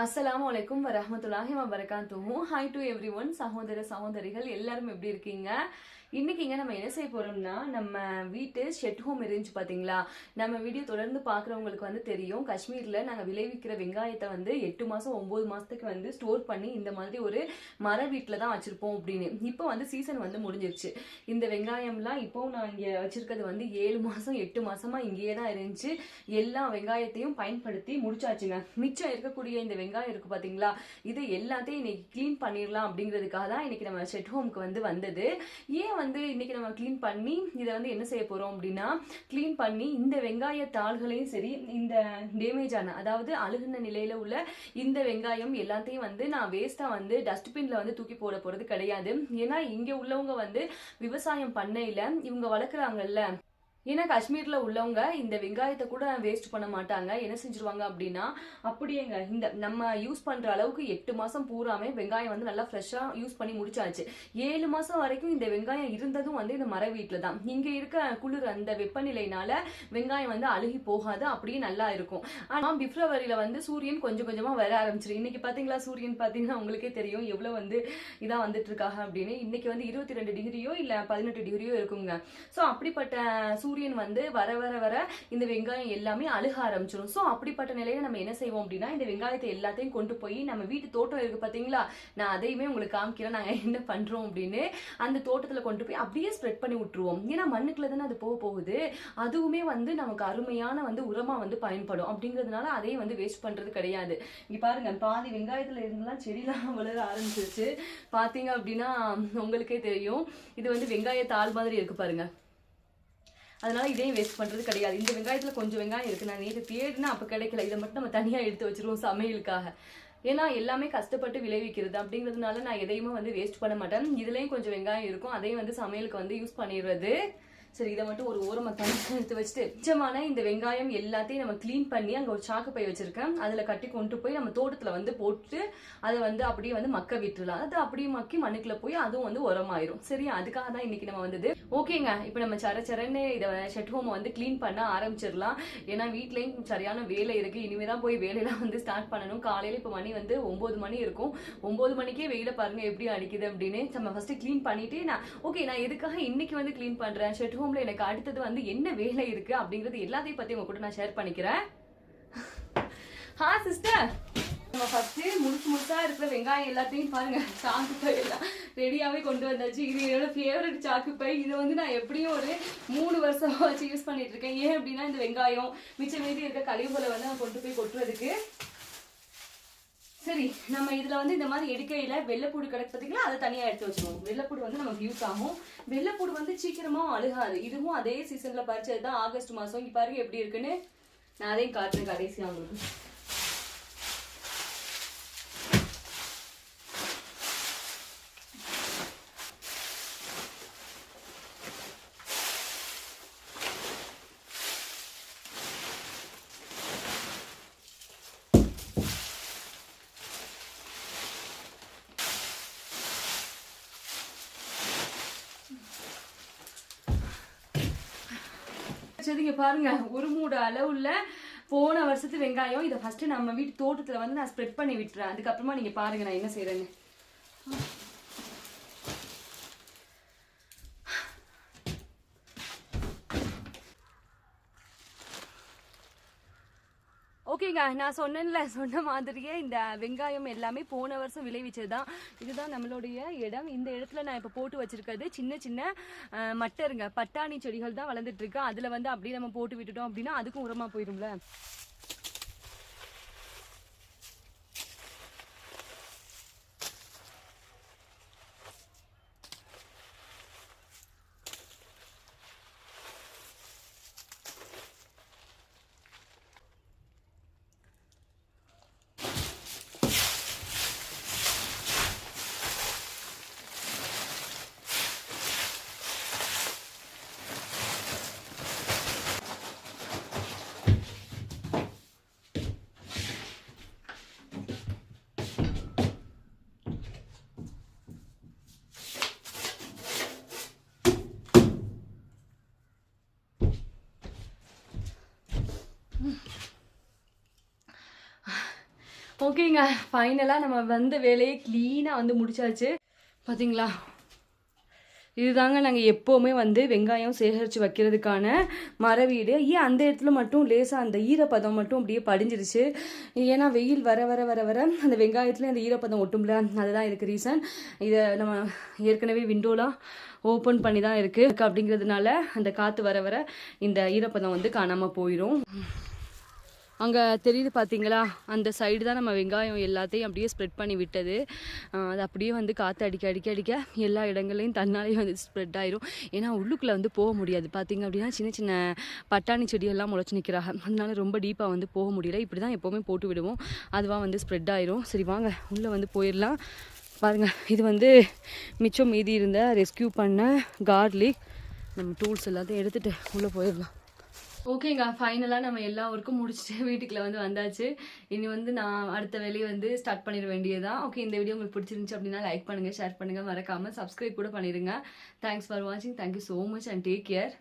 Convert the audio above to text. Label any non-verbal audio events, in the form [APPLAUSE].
அஸ்லாம் வலைக்கும் வரமத்துல்லாஹி வபரகாத்துஹு. ஹாய் டு எவ்ரி ஒன் சகோதர சகோதரிகள் எல்லாரும் எப்படி இருக்கீங்க? இன்றைக்கிங்க நம்ம என்ன செய்ய போகிறோம்னா நம்ம வீட்டு ஷெட் ஹோம் இருந்துச்சு பார்த்தீங்களா நம்ம வீடியோ தொடர்ந்து பார்க்குறவங்களுக்கு வந்து தெரியும். காஷ்மீரில் நாங்கள் விளைவிக்கிற வெங்காயத்தை வந்து எட்டு மாதம் ஒம்பது மாதத்துக்கு வந்து ஸ்டோர் பண்ணி இந்த மாதிரி ஒரு மர வீட்டில் தான் வச்சுருப்போம் அப்படின்னு. இப்போ வந்து சீசன் வந்து முடிஞ்சிருச்சு. இந்த வெங்காயம்லாம் இப்போவும் நான் இங்கே வச்சுருக்கிறது வந்து ஏழு மாதம் எட்டு மாதமாக இங்கேயே தான் இருந்துச்சு. எல்லா வெங்காயத்தையும் பயன்படுத்தி முடிச்சாச்சுங்க. மிச்சம் இருக்கக்கூடிய இந்த வெங்காயம் இருக்குது பார்த்தீங்களா இது எல்லாத்தையும் இன்னைக்கு க்ளீன் பண்ணிடலாம் அப்படிங்கிறதுக்காக தான் இன்னைக்கு நம்ம ஷெட் ஹோம்க்கு வந்து வந்தது. ஏன் வந்து இன்னைக்கு நம்ம க்ளீன் பண்ணி இதை வந்து என்ன செய்ய போகிறோம் அப்படின்னா க்ளீன் பண்ணி இந்த வெங்காய தாள்களையும் சரி இந்த டேமேஜ் ஆன அதாவது அழுகுன நிலையில உள்ள இந்த வெங்காயம் எல்லாத்தையும் வந்து நான் வேஸ்ட்டாக வந்து டஸ்ட்பின்ல வந்து தூக்கி போட போகிறது கிடையாது. ஏன்னா இங்கே உள்ளவங்க வந்து விவசாயம் பண்ணையில் இவங்க வளர்க்குறாங்கல்ல ஏன்னா காஷ்மீரில் உள்ளவங்க இந்த வெங்காயத்தை கூட வேஸ்ட் பண்ண மாட்டாங்க. என்ன செஞ்சுருவாங்க அப்படின்னா அப்படியேங்க. இந்த நம்ம யூஸ் பண்ணுற அளவுக்கு எட்டு மாதம் பூராமே வெங்காயம் வந்து நல்லா ஃப்ரெஷ்ஷாக யூஸ் பண்ணி முடிச்சாச்சு. ஏழு மாதம் வரைக்கும் இந்த வெங்காயம் இருந்ததும் வந்து இந்த மர வீட்டில் தான். இங்கே இருக்க குளிர் அந்த வெப்பநிலையினால வெங்காயம் வந்து அழுகி போகாது. அப்படியே நல்லா இருக்கும். ஆனால் பிப்ரவரியில வந்து சூரியன் கொஞ்சம் கொஞ்சமாக வர ஆரம்பிச்சிரு. இன்னைக்கு பார்த்தீங்களா சூரியன் பார்த்தீங்கன்னா உங்களுக்கே தெரியும் எவ்வளோ வந்து இதாக வந்துட்டு இருக்காங்க அப்படின்னு. இன்னைக்கு வந்து இருபத்தி ரெண்டு டிகிரியோ இல்லை பதினெட்டு டிகிரியோ இருக்குங்க. ஸோ அப்படிப்பட்ட சூரியன் வந்து வர வர வர இந்த வெங்காயம் எல்லாமே அழுக ஆரம்பிச்சிடும் ஸோ அப்படிப்பட்ட நிலையில நம்ம என்ன செய்வோம் அப்படின்னா இந்த வெங்காயத்தை எல்லாத்தையும் கொண்டு போய் நம்ம வீட்டு தோட்டம் இருக்கு பாத்தீங்களா? நான் அதையுமே உங்களுக்கு காமிக்கிறேன். நாங்க என்ன பண்றோம் அப்படின்னு அந்த தோட்டத்துல கொண்டு போய் அப்படியே ஸ்ப்ரெட் பண்ணி விட்டுருவோம். ஏன்னா மண்ணுக்குள்ள தானே அது போக போகுது. அதுவுமே வந்து நமக்கு அருமையான வந்து உரமா வந்து பயன்படும். அப்படிங்கிறதுனால அதையும் வந்து வேஸ்ட் பண்றது கிடையாது. இங்க பாருங்க பாதி வெங்காயத்துல இருந்தெல்லாம் செடிலாம் வளர ஆரம்பிச்சிருச்சு. பாத்தீங்க அப்படின்னா உங்களுக்கே தெரியும். இது வந்து வெங்காய தாள் மாதிரி இருக்கு பாருங்க. அதனால இதையும் வேஸ்ட் பண்றது கிடையாது. இந்த வெங்காயத்துல கொஞ்சம் வெங்காயம் இருக்கு. நான் நேற்று தேடினா அப்ப கிடைக்கல. இதை மட்டும் நம்ம தனியா எடுத்து வச்சிருவோம் சமையலுக்காக. ஏன்னா எல்லாமே கஷ்டப்பட்டு விளைவிக்கிறது அப்படிங்கிறதுனால நான் எதையுமே வந்து வேஸ்ட் பண்ண மாட்டேன். இதுலேயும் கொஞ்சம் வெங்காயம் இருக்கும். அதையும் வந்து சமையலுக்கு வந்து யூஸ் பண்ணிடுறது. சரி இதை மட்டும் ஒரு ஓரமாக தண்ணி எடுத்து வச்சுட்டு மிச்சமான இந்த வெங்காயம் எல்லாத்தையும் நம்ம க்ளீன் பண்ணி அங்கே ஒரு சாக்கு பை வச்சிருக்கேன். அதில் கட்டி கொண்டு போய் நம்ம தோட்டத்தில் வந்து போட்டு அதை வந்து அப்படியே வந்து மக்க விட்டுலாம் அது அப்படியே மக்கி மண்ணுக்குள்ள போய் அதுவும் வந்து உரமாயிரும். சரியா? அதுக்காக தான் இன்னைக்கு நம்ம வந்தது. ஓகேங்க. இப்போ நம்ம சர சரன்னு இதை ஷெட் ஹோமை வந்து க்ளீன் பண்ண ஆரம்பிச்சிடலாம். ஏன்னா வீட்லேயும் சரியான வேலை இருக்கு. இனிமே தான் போய் வேலையெல்லாம் வந்து ஸ்டார்ட் பண்ணணும். காலையில் இப்போ மணி வந்து ஒம்பது மணி இருக்கும். ஒம்பது மணிக்கே வெயில பாருங்க எப்படி அடிக்குது அப்படின்னு. நம்ம ஃபர்ஸ்ட் க்ளீன் பண்ணிட்டு நான் ஓகே நான் எதுக்காக இன்னைக்கு வந்து க்ளீன் பண்றேன்? ஷெட் ஹோம்ல எனக்கு அடுத்தது வந்து என்ன வேலை இருக்கு அப்படிங்கிறது எல்லாத்தையும் பத்தி உங்க கூட நான் ஷேர் பண்ணிக்கிறேன். ஹா சிஸ்டர் நம்ம ஃபர்ஸ்ட் முழுசு முழுசா இருக்கிற வெங்காயம் எல்லாத்தையும் பாருங்க. சாக்கு பை எல்லாம் ரெடியாவே கொண்டு வந்தாச்சு. இது என்னோட ஃபேவரட் சாக்கு பை. இதை வந்து நான் எப்படியும் ஒரு மூணு வருஷம் வச்சு யூஸ் பண்ணிட்டு இருக்கேன். ஏன் அப்படின்னா இந்த வெங்காயம் மிச்சம் மீதி இருக்க கழிவுகளை வந்து நான் கொண்டு போய் கொட்டுறதுக்கு. சரி நம்ம இதில் வந்து இந்த மாதிரி எடுக்கையில் வெள்ளைப்பூடு கிடக்கு பார்த்தீங்களா அதை தனியாக எடுத்து வச்சுருவோம். வெள்ளைப்பூடு வந்து நமக்கு யூஸ் ஆகும். வெள்ளைப்பூடு வந்து சீக்கிரமாக அழுகாது. இதுவும் அதே சீசனில் பறிச்சது தான் ஆகஸ்ட் மாதம் இங்கே பாருங்க எப்படி இருக்குன்னு. நான் அதையும் காட்டுறேன் கடைசியாக உங்களுக்கு. சரிங்க பாருங்க. ஒரு மூட அளவுல போன வருஷத்து வெங்காயம். இதை ஃபர்ஸ்ட் நம்ம வீட்டு தோட்டத்துல வந்து நான் ஸ்ப்ரெட் பண்ணி விட்டுறேன். அதுக்கப்புறமா நீங்க பாருங்க நான் என்ன செய்யறேன்னு ஓகேங்க நான் சொன்னேன்ல சொன்ன மாதிரியே இந்த வெங்காயம் எல்லாமே போன வருஷம் விளைவிச்சது தான் இதுதான் நம்மளுடைய இடம். இந்த இடத்துல நான் இப்போ போட்டு வச்சிருக்கிறது சின்ன சின்ன மட்டருங்க. பட்டாணி செடிகள் தான் வளர்ந்துட்டு இருக்கு. அதுல வந்து அப்படியே நம்ம போட்டு விட்டுட்டோம் அப்படின்னா அதுக்கும் உரமா போயிடும்ல ஓகேங்க ஃபைனலாக நம்ம வந்த வேலையை க்ளீனாக வந்து முடிச்சாச்சு. பார்த்தீங்களா இதுதாங்க நாங்கள் எப்போவுமே வந்து வெங்காயம் சேகரித்து வைக்கிறதுக்கான மர வீடு. ஏன் அந்த இடத்துல மட்டும் லேசாக அந்த ஈரப்பதம் மட்டும் அப்படியே படிஞ்சிருச்சு. ஏன்னா வெயில் வர வர வர வர அந்த வெங்காயத்தில் அந்த ஈரப்பதம் ஒட்டும்ல? அதுதான் இதுக்கு ரீசன் இதை நம்ம ஏற்கனவே விண்டோலாம் ஓப்பன் பண்ணி தான் இருக்குது அப்படிங்கிறதுனால அந்த காற்று வர வர இந்த ஈரப்பதம் வந்து காணாமல் போயிடும் அங்கே தெரியுது பார்த்தீங்களா அந்த சைடு தான் நம்ம வெங்காயம் எல்லாத்தையும் அப்படியே ஸ்ப்ரெட் பண்ணி விட்டது. அது அப்படியே வந்து காற்று அடிக்க அடிக்க அடிக்க எல்லா இடங்கள்லையும் தன்னாலே வந்து ஸ்ப்ரெட் ஆயிரும். ஏன்னா உள்ளுக்குள்ளே வந்து போக முடியாது. பார்த்தீங்க அப்படின்னா சின்ன சின்ன பட்டாணி செடியெல்லாம் முளைச்சி நிற்கிறாங்க அதனால ரொம்ப டீப்பாக வந்து போக முடியல. இப்படி தான் எப்போவுமே போட்டு விடுவோம். அதுவாக வந்து ஸ்ப்ரெட் ஆயிரும். சரி வாங்க. உள்ளே வந்து போயிடலாம். பாருங்கள் இது வந்து மிச்சம் மீதி இருந்த ரெஸ்க்யூ பண்ண கார்லிக் நம்ம டூல்ஸ் எல்லாத்தையும் எடுத்துகிட்டு உள்ளே போயிடலாம். ஓகேங்க ஃபைனலாக நம்ம எல்லா ஒர்க்கும் முடிச்சுட்டு [LAUGHS] வீட்டுக்குள்ள வந்து வந்தாச்சு. இனி வந்து நான் அடுத்த வேலையை வந்து ஸ்டார்ட் பண்ணிட வேண்டியதுதான். ஓகே இந்த வீடியோ உங்களுக்கு பிடிச்சிருந்துச்சு அப்படின்னா லைக் பண்ணுங்கள் ஷேர் பண்ணுங்கள் மறக்காமல் சப்ஸ்கிரைப் கூட பண்ணிடுங்க. தேங்க்ஸ் ஃபார் வாட்சிங் thank you so much and take care